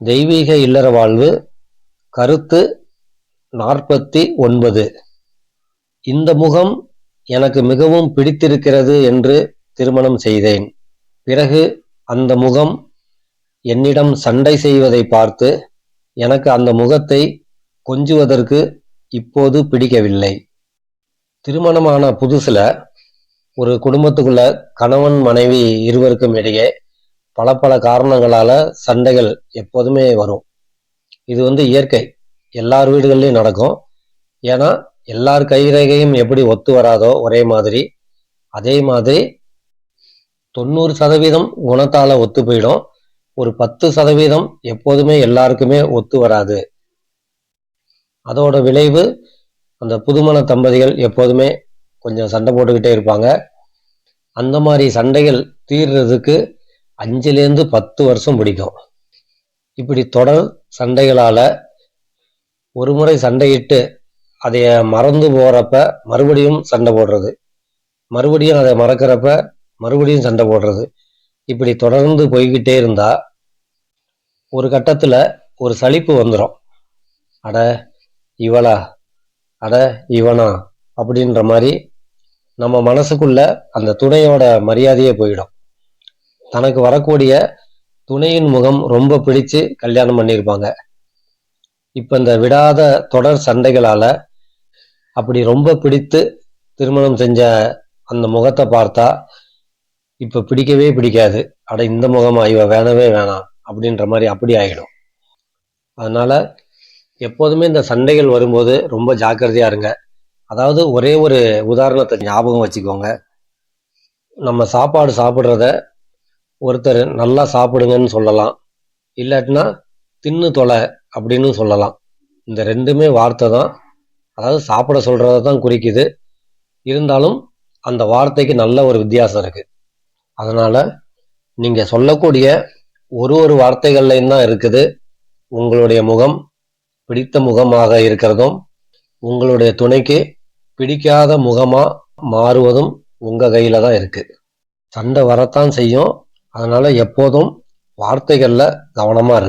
தெய்வீக இல்லற வாழ்வு கருத்து நாற்பத்தி ஒன்பது. இந்த முகம் எனக்கு மிகவும் பிடித்திருக்கிறது என்று திருமணம் செய்தேன். பிறகு அந்த முகம் என்னிடம் சண்டை செய்வதை பார்த்து எனக்கு அந்த முகத்தை கொஞ்சுவதற்கு இப்போது பிடிக்கவில்லை. திருமணமான புதுசுல ஒரு குடும்பத்துக்குள்ள கணவன் மனைவி இருவருக்கும் இடையே பல பல காரணங்களால சண்டைகள் எப்போதுமே வரும். இது வந்து இயற்கை. எல்லார் வீடுகள்லையும் நடக்கும். ஏன்னா எல்லார் கைரேகையும் எப்படி ஒத்து வராதோ ஒரே மாதிரி அதே மாதிரி தொண்ணூறு சதவீதம் குணத்தால் ஒத்து போயிடும். ஒரு பத்து சதவீதம் எப்போதுமே எல்லாருக்குமே ஒத்து வராது. அதோட விளைவு அந்த புதுமண தம்பதிகள் எப்போதுமே கொஞ்சம் சண்டை போட்டுக்கிட்டே இருப்பாங்க. அந்த மாதிரி சண்டைகள் தீர்றதுக்கு அஞ்சுலேருந்து பத்து வருஷம் பிடிக்கும். இப்படி தொடர் சண்டைகளால் ஒரு முறை சண்டையிட்டு அதைய மறந்து போகிறப்ப மறுபடியும் சண்டை போடுறது. மறுபடியும் அதை மறக்கிறப்ப மறுபடியும் சண்டை போடுறது. இப்படி தொடர்ந்து போய்கிட்டே இருந்தால் ஒரு கட்டத்தில் ஒரு சலிப்பு வந்துடும் அட இவளா? அட இவனா? அப்படின்ற மாதிரி நம்ம மனசுக்குள்ள அந்த துணையோட மரியாதையே போயிடும். தனக்கு வரக்கூடிய துணையின் முகம் ரொம்ப பிடிச்சு கல்யாணம் பண்ணியிருப்பாங்க இப்போ இந்த விடாத தொடர் சண்டைகளால் அப்படி ரொம்ப பிடித்து திருமணம் செஞ்ச அந்த முகத்தை பார்த்தா இப்போ பிடிக்கவே பிடிக்காது. அட இந்த முகமா? இவ வேணவே வேணாம். அப்படின்ற மாதிரி அப்படி ஆகிடும் அதனால எப்போதுமே இந்த சண்டைகள் வரும்போது ரொம்ப ஜாக்கிரதையா இருங்க. அதாவது ஒரே ஒரு உதாரணத்தை ஞாபகம் வச்சுக்கோங்க. நம்ம சாப்பாடு சாப்பிட்றத ஒருத்தர் நல்லா சாப்பிடுங்கன்னு சொல்லலாம். இல்லாட்டினா தின்னு தொலை அப்படின்னு சொல்லலாம். இந்த ரெண்டுமே வார்த்தை தான். அதாவது சாப்பிட சொல்கிறத தான் குறிக்குது. இருந்தாலும் அந்த வார்த்தைக்கு நல்ல ஒரு வித்தியாசம் இருக்குது அதனால் நீங்கள் சொல்லக்கூடிய ஒரு ஒரு வார்த்தைகள்லையும் தான் இருக்குது. உங்களுடைய முகம் பிடித்த முகமாக இருக்கிறதும் உங்களுடைய துணைக்கு பிடிக்காத முகமாக மாறுவதும் உங்கள் கையில் தான் இருக்குது சண்டை வரத்தான் செய்யும். அதனால எப்போதும் வார்த்தைகளில் கவனமாக இருக்கு